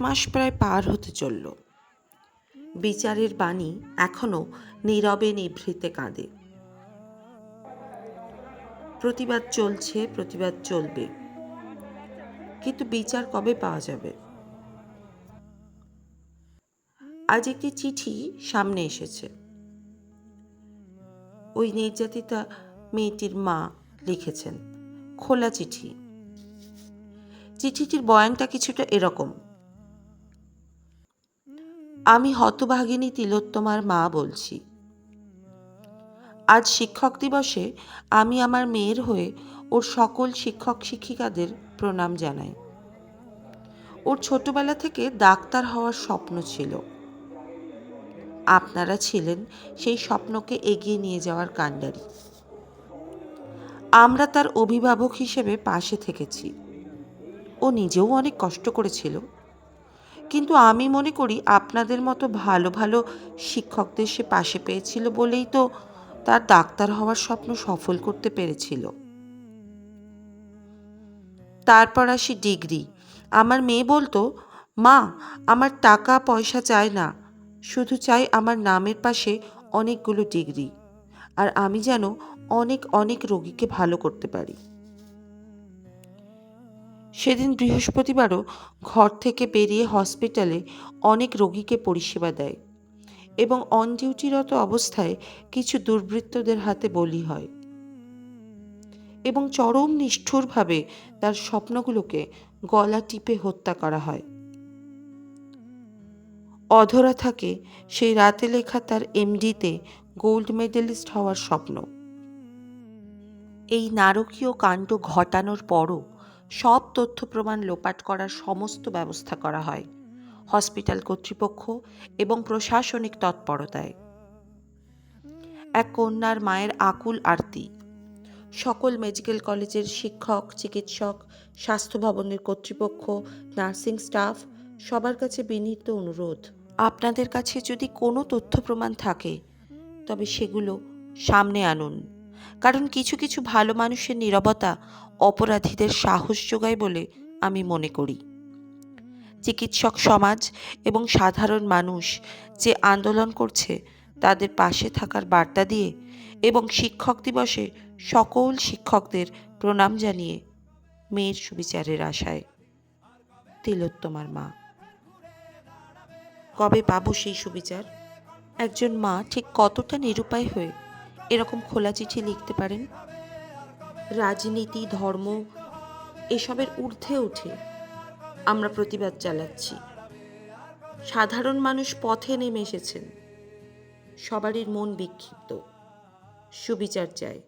মাস প্রায় পার হতে চলল। বিচারের বাণী এখনও নীরবে নিভৃতে কাঁদে। প্রতিবাদ চলছে, প্রতিবাদ চলবে। কিন্তু বিচার কবে পাওয়া যাবে? আজ একটি চিঠি সামনে এসেছে। ওই নির্যাতিতা মেয়েটির মা লিখেছেন। খোলা চিঠি। চিঠিটির বয়ানটা কিছুটা এরকম। আমি হতভাগিনী তিলোত্তমার মা বলছি। আজ শিক্ষক দিবসে আমি আমার মেয়ের হয়ে ওর সকল শিক্ষক শিক্ষিকাদের প্রণাম জানাই। ওর ছোটবেলা থেকে ডাক্তার হওয়ার স্বপ্ন ছিল। আপনারা ছিলেন সেই স্বপ্নকে এগিয়ে নিয়ে যাওয়ার কাণ্ডারি। আমরা তার অভিভাবক হিসেবে পাশে থেকেছি। ও নিজেও অনেক কষ্ট করেছিল। কিন্তু আমি মনে করি আপনাদের মতো ভালো ভালো শিক্ষকদের সে পাশে পেয়েছিল বলেই তো তার ডাক্তার হওয়ার স্বপ্ন সফল করতে পেরেছিল। তারপর আসি ডিগ্রি। আমার মেয়ে বলতো, মা, আমার টাকা পয়সা চায় না, শুধু চাই আমার নামের পাশে অনেকগুলো ডিগ্রি, আর আমি যেন অনেক অনেক রোগীকে ভালো করতে পারি। সেদিন বৃহস্পতিবারও ঘর থেকে বেরিয়ে হসপিটালে অনেক রোগীকে পরিষেবা দেয় এবং অন ডিউটিরত অবস্থায় কিছু দুর্বৃত্তদের হাতে বলি হয় এবং চরম নিষ্ঠুরভাবে তার স্বপ্নগুলোকে গলা টিপে হত্যা করা হয়। অধরা থাকে সেই রাতে লেখা তার এমডিতে গোল্ড মেডেলিস্ট হওয়ার স্বপ্ন। এই নারকীয় কাণ্ড ঘটানোর পরও সব তথ্য প্রমাণ লোপাট করার সমস্ত ব্যবস্থা করা হয়। হসপিটাল কর্তৃপক্ষ এবং প্রশাসনিক তৎপরতায়। এক কন্যার মায়ের আকুল আরতি। সকল মেডিকেল কলেজের শিক্ষক, চিকিৎসক স্বাস্থ্য ভবনের কর্তৃপক্ষ, নার্সিং স্টাফ সবার কাছে বিনীত অনুরোধ। আপনাদের কাছে যদি কোনো তথ্য প্রমাণ থাকে, তবে সেগুলো সামনে আনুন। কারণ কিছু কিছু ভালো মানুষের নিরবতা অপরাধীদের সাহস যোগায় বলে আমি মনে করি। চিকিৎসক সমাজ এবং সাধারণ মানুষ যে আন্দোলন করছে, তাদের পাশে থাকার বার্তা দিয়ে এবং শিক্ষক দিবসে সকল শিক্ষকদের প্রণাম জানিয়ে মেয়ের সুবিচারের আশায় তিলোত্তমার মা। কবে পাবো সেই সুবিচার? একজন মা ঠিক কতটা নিরুপায় হয়ে এরকম খোলা চিঠি লিখতে পারেন। রাজনীতি, ধর্ম, এসবের ঊর্ধ্বে উঠে আমরা প্রতিবাদ চালাচ্ছি। সাধারণ মানুষ পথে নেমে এসেছেন। সবারই মন বিক্ষিপ্ত। সুবিচার চায়